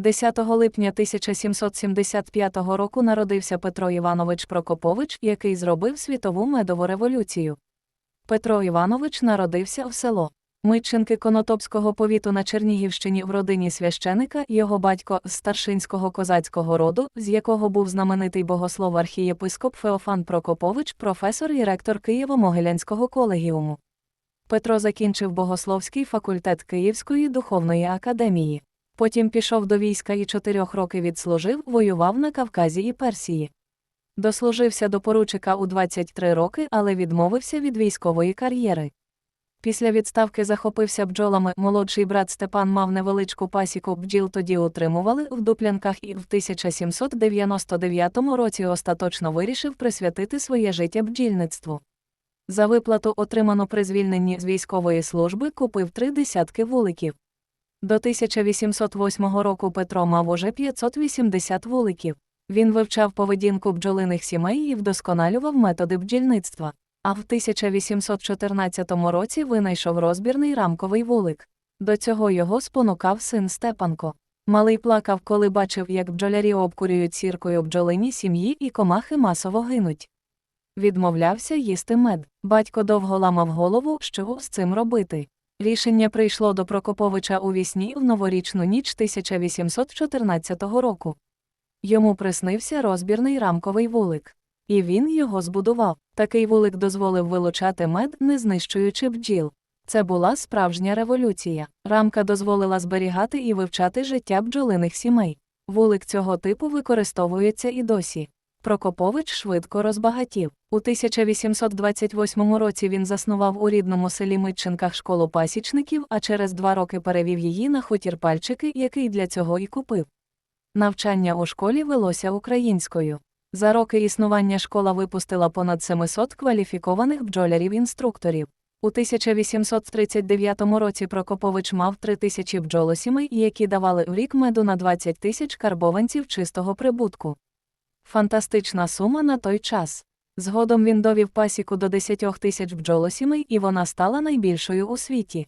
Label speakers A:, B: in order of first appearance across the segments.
A: 10 липня 1775 року народився Петро Іванович Прокопович, який зробив світову медову революцію. Петро Іванович народився в село Митчинки Конотопського повіту на Чернігівщині в родині священика, його батько з старшинського козацького роду, з якого був знаменитий богослов архієпископ Феофан Прокопович, професор і ректор Києво-Могилянського колегіуму. Петро закінчив богословський факультет Київської духовної академії. Потім пішов до війська і чотирьох років відслужив, воював на Кавказі і Персії. Дослужився до поручика у 23 роки, але відмовився від військової кар'єри. Після відставки захопився бджолами. Молодший брат Степан мав невеличку пасіку бджіл тоді утримували в Дуплянках і в 1799 році остаточно вирішив присвятити своє життя бджільництву. За виплату, отриману при звільненні з військової служби, купив три десятки вуликів. До 1808 року Петро мав уже 580 вуликів. Він вивчав поведінку бджолиних сімей і вдосконалював методи бджільництва. А в 1814 році винайшов розбірний рамковий вулик. До цього його спонукав син Степанко. Малий плакав, коли бачив, як бджолярі обкурюють сіркою бджолині сім'ї і комахи масово гинуть. Відмовлявся їсти мед. Батько довго ламав голову, що з цим робити. Рішення прийшло до Прокоповича у вісні в новорічну ніч 1814 року. Йому приснився розбірний рамковий вулик. І він його збудував. Такий вулик дозволив вилучати мед, не знищуючи бджіл. Це була справжня революція. Рамка дозволила зберігати і вивчати життя бджолиних сімей. Вулик цього типу використовується і досі. Прокопович швидко розбагатів. У 1828 році він заснував у рідному селі Митченках школу пасічників, а через два роки перевів її на хутір пальчики, який для цього і купив. Навчання у школі велося українською. За роки існування школа випустила понад 700 кваліфікованих бджолярів-інструкторів. У 1839 році Прокопович мав 3 тисячі бджолосімей, які давали в рік меду на 20 тисяч карбованців чистого прибутку. Фантастична сума на той час. Згодом він довів пасіку до 10 тисяч бджолосімей, і вона стала найбільшою у світі.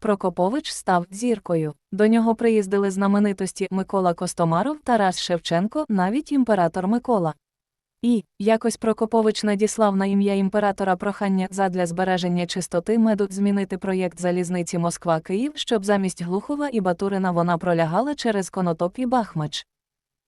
A: Прокопович став зіркою. До нього приїздили знаменитості Микола Костомаров, Тарас Шевченко, навіть імператор Микола. І, якось Прокопович надіслав на ім'я імператора прохання задля збереження чистоти меду змінити проєкт залізниці Москва-Київ, щоб замість Глухова і Батурина вона пролягала через Конотоп і Бахмач.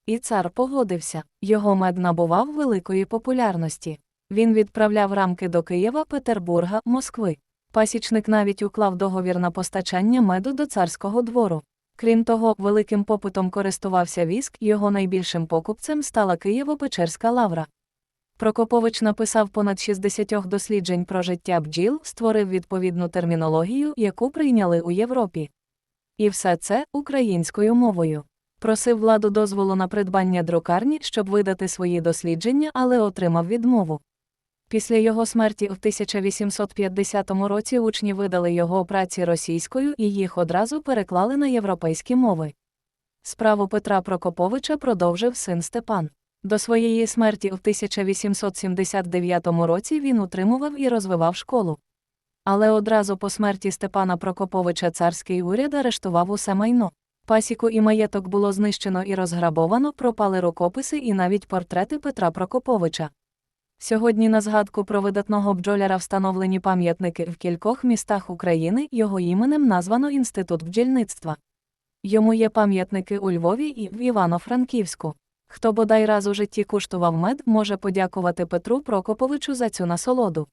A: І цар погодився. Його мед набував великої популярності. Він відправляв рамки до Києва, Петербурга, Москви. Пасічник навіть уклав договір на постачання меду до царського двору. Крім того, великим попитом користувався віск, його найбільшим покупцем стала Києво-Печерська лавра. Прокопович написав понад 60 досліджень про життя бджіл, створив відповідну термінологію, яку прийняли у Європі. І все це українською мовою. Просив владу дозволу на придбання друкарні, щоб видати свої дослідження, але отримав відмову. Після його смерті в 1850 році учні видали його праці російською і їх одразу переклали на європейські мови. Справу Петра Прокоповича продовжив син Степан. До своєї смерті в 1879 році він утримував і розвивав школу. Але одразу по смерті Степана Прокоповича царський уряд арештував усе майно. Пасіку і маєток було знищено і розграбовано, пропали рукописи і навіть портрети Петра Прокоповича. Сьогодні на згадку про видатного бджоляра встановлені пам'ятники в кількох містах України, його іменем названо Інститут бджільництва. Йому є пам'ятники у Львові і в Івано-Франківську. Хто бодай раз у житті куштував мед, може подякувати Петру Прокоповичу за цю насолоду.